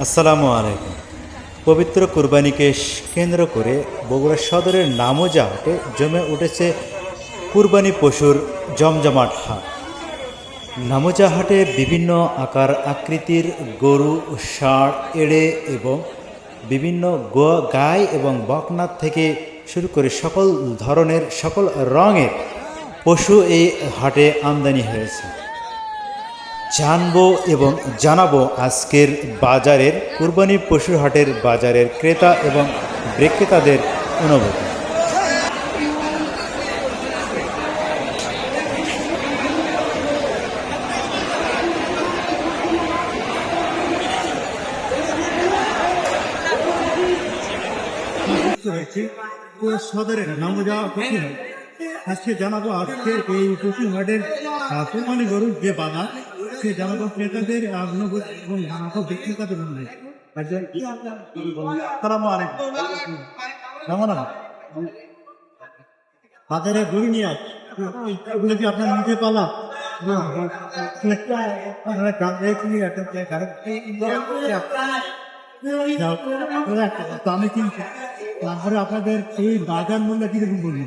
আসসালামু আলাইকুম। পবিত্র কুরবানিকে কেন্দ্র করে বগুড়া সদরের নামোজা হাটে জমে উঠেছে কুরবানি পশুর জমজমাট হাট। নামোজা হাটে বিভিন্ন আকার আকৃতির গরু, ষাঁড়, এড়ে এবং বিভিন্ন গো- গাই এবং বকনাথ থেকে শুরু করে সকল ধরনের, সকল রঙের পশু এই হাটে আমদানি হয়েছে। জানব এবং জানাব আজকের বাজারের কুরবানি পশুর হাটের বাজারের ক্রেতা এবং বিক্রেতাদের অনুভূতি। সদরের যাওয়া আজকে জানাব আজকে এই পশু হাটের কোরবানি গরুর যে বাজার এবং কেমন বাজারে নিয়ে এগুলো কি আপনার নিজে পালা আপনারা গ্রামে কি একটা জায়গায় তো আমি কিনছি তারপরে আপনাদের এই বাজার মূল্য কীরকম বলব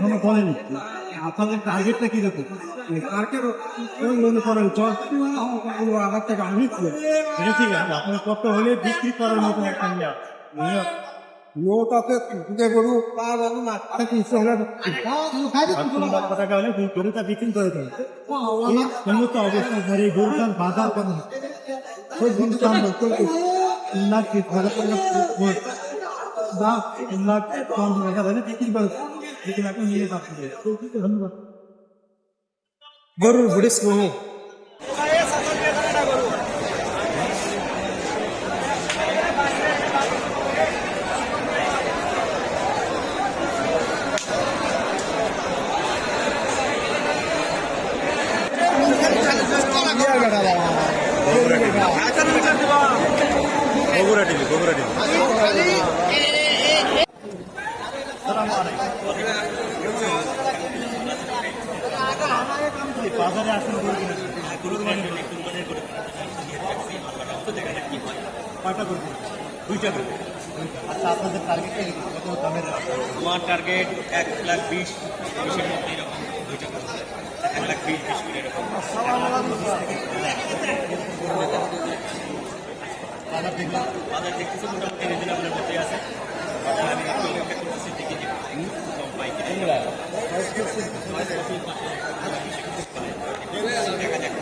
কোনো বলেনি? আপনাদের টার্গেটটা কীরকম টার্গেট ওই মনে করেন? দশ হাজার টাকা আমি এটা ঠিক আছে। আপনার কত হলে বিক্রি করার মতো একটা নিয়ে নিয়ে লোটাতে যে গরু পা গরু তাতে কিছু হলে টাকা হলে গরুটা বিক্রি করে দেবে সমস্ত অবস্থা ধরে গরুটার বাজার কত লাখ হাজার টাকা দাম তিন লাখ পঞ্চাশ টাকা হলে বিক্রি করে গরুর বুড়িস মহু। বগুড়া টিভি বগুড়া টিভি বাজারে আসুন গরু কিনে? কয়টা কিনেছেন? দুইটা গরু। আচ্ছা আপনাদের টার্গেটটা কত দামের আমার টার্গেট এক লাখ বিশ বিশের মধ্যে এরকম দুইটা করব এক লাখ বিশ বিশ এরকম। বাজার দেখলাম। বাজার দেখতেছি মোটামুটি রিজনেবলের মধ্যে আছে বাজার আমি একটু অপেক্ষা করতেছি দেখি যে কম পাই কিনা। দেখা যাক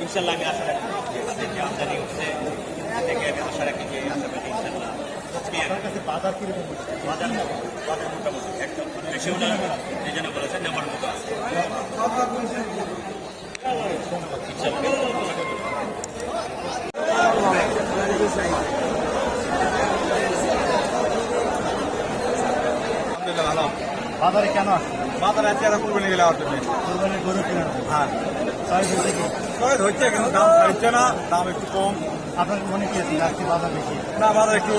ইনশাল্লাহ আমি আশা রাখি যে আমদানি হচ্ছে থেকে আমি আশা রাখি যে আশা করি ইনশাল্লাহ আজকে আপনার কাছে বাজার কীরকম হচ্ছে? বাজার বাজার মোটামুটি একদম বেশিও না রিজনেবল বলেছে নেওয়ার মতো আছে। বাজারে কেন আসছে বাজার আছে আর কুরবানি গেলে আমার জন্য। হ্যাঁ। হয়েছে ধরছে কিন্তু দাম ছাড়ছে না দাম একটু কম। আপনার মনে কি আছে? বাজার বেশি। না বাজার একটু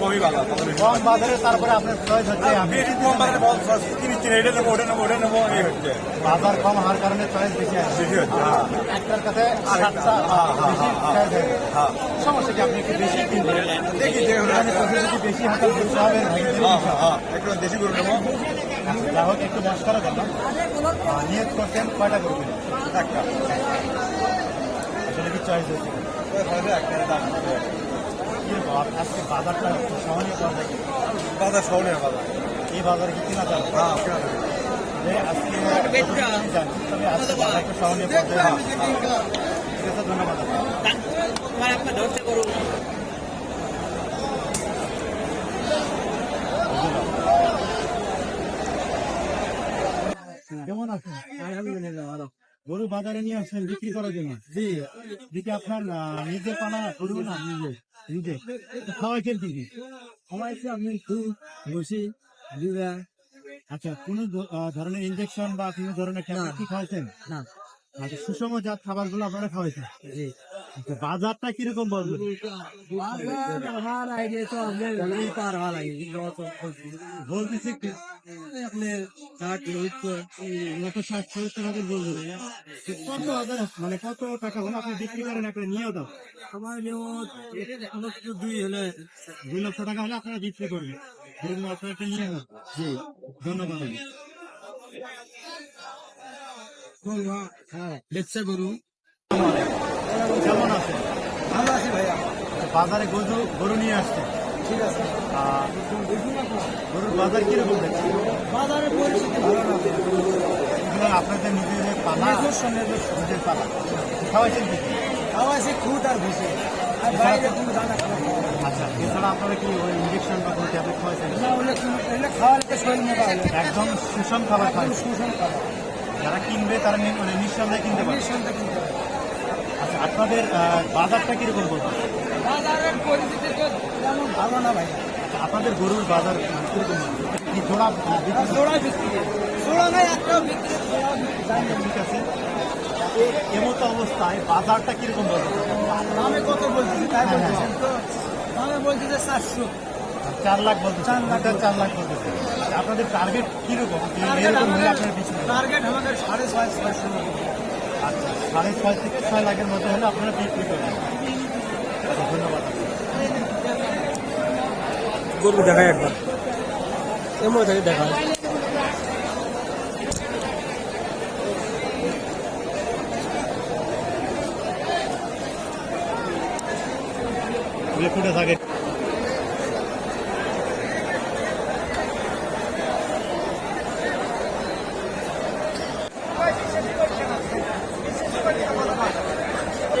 কমই বাজার বাজার কম বাজারে তারপরে আপনার চয়েস হচ্ছে আমি কম বাজারে বল এটা নেব ওটা নেব ওটা নেব এই হচ্ছে। বাজার কম হওয়ার কারণে চয়েস বেশি আছে। বেশি হচ্ছে হ্যাঁ। একটার কাছে সাতটা হ্যাঁ, হ্যাঁ, বেশি হয়ে। হ্যাঁ। সমস্যা কি? আপনি একটু বেশি কিনবেন। দেখি বেশি হাতে হবে হ্যাঁ হ্যাঁ হ্যাঁ। একটু দেশি গরু নেব। যা হোক একটু মস্করা করলাম নিয়ত করছেন কয়টা করবেন একটা। আসলে কি চয়েস দাম কীরকম আপ- আজকে বাজারটা সহনীয় পাওয়া যায় কি? বাজার সহনীয় বাজার। এই বাজারে কি কিনা যাবে হ্যাঁ কেনা যাবে। আজকে তবে আজকে ঠিক আছে? আলহামদুলিল্লাহ গরু বাজারে নিয়ে আসছেন বিক্রি করার জন্য। জি দিকে আপনার নিজে পানা গরু না নিজে নিজে খাওয়াইছেন দিদি কি? খাওয়াইছি আমি একটু বসি আচ্ছা কোন ধরনের ইনজেকশন বা কোনো ধরনের খাওয়াইছেন? না। আচ্ছা সুষম জাত খাবারগুলো আপনারা খাওয়াইছেন? জি। বাজারটা কীরকম বলবেন? আমার আইডিয়া তো আপনার গলাই পার হওয়া লাগে বলতেছি আপনার ষাট সত্তর কত ষাট সত্তর টাকা বলবেন কত হাজার মানে কত টাকা হলে? আপনি বিক্রি করেন একটা নিয়ে দাও। আমার যেমন দুই হলে দুই লক্ষ টাকা হলে আপনারা বিক্রি করবেন। একটা নিয়ে যান জি ধন্যবাদ। হ্যাঁ বেচা গরু কেমন আছে ভালো আছে ভাইয়া। বাজারে গরু গরু নিয়ে আসছে ঠিক আছে। গরুর বাজার কীরকম দেখছে বাজারের পরিস্থিতি ভালো না। এগুলো আপনাদের নিজেদের পালা? নিজস্ব নিজস্ব। নিজের পালা। খাওয়াইছেন কি? খাওয়া আছে খুদ আর ভুষে আর বাইরে কোনো দানা। আচ্ছা এছাড়া আপনারা কি ওই ইঞ্জেকশন বা কোনো ট্যাবলেট খাওয়াইছেন? না এগুলো খাওয়ালে শরীর একদম সুষম খাবার খাওয়াইছেন। সুষম খাবার। যারা কিনবে তারা মানে নিঃসন্দেহে কিনতে পারবে। সন্ধ্যা কিনতে আচ্ছা আপনাদের বাজারটা কীরকম বলবেন বাজারের পরিস্থিতি তো তেমন ভালো না ভাই। আপনাদের গরুর বাজার কীরকম কি জোড়া জোড়া বিক্রি জোড়া নাই একটাও বিক্রি। ঠিক আছে। এমতো অবস্থায় বাজারটা কীরকম বলবেন দামে কত বলতেছি তাই হ্যাঁ, বলতেছেন তো। দামে বলতেছে চারশো। চার লাখ বলতেছে চার লাখ চার লাখ বলতেছে আচ্ছা, আপনাদের টার্গেট কীরকম? যে টার্গেট আমাদের সাড়ে ছয় ছয়শো। সাড়ে ছয় থেকে ছয় লাখের মধ্যে হলে আপনারা বিক্রি করবেন আচ্ছা, ধন্যবাদ। গরু দেখায় একবার। এমন থেকে ফুটে থাকে আশি বারে আশি আশি মানি না দাম করে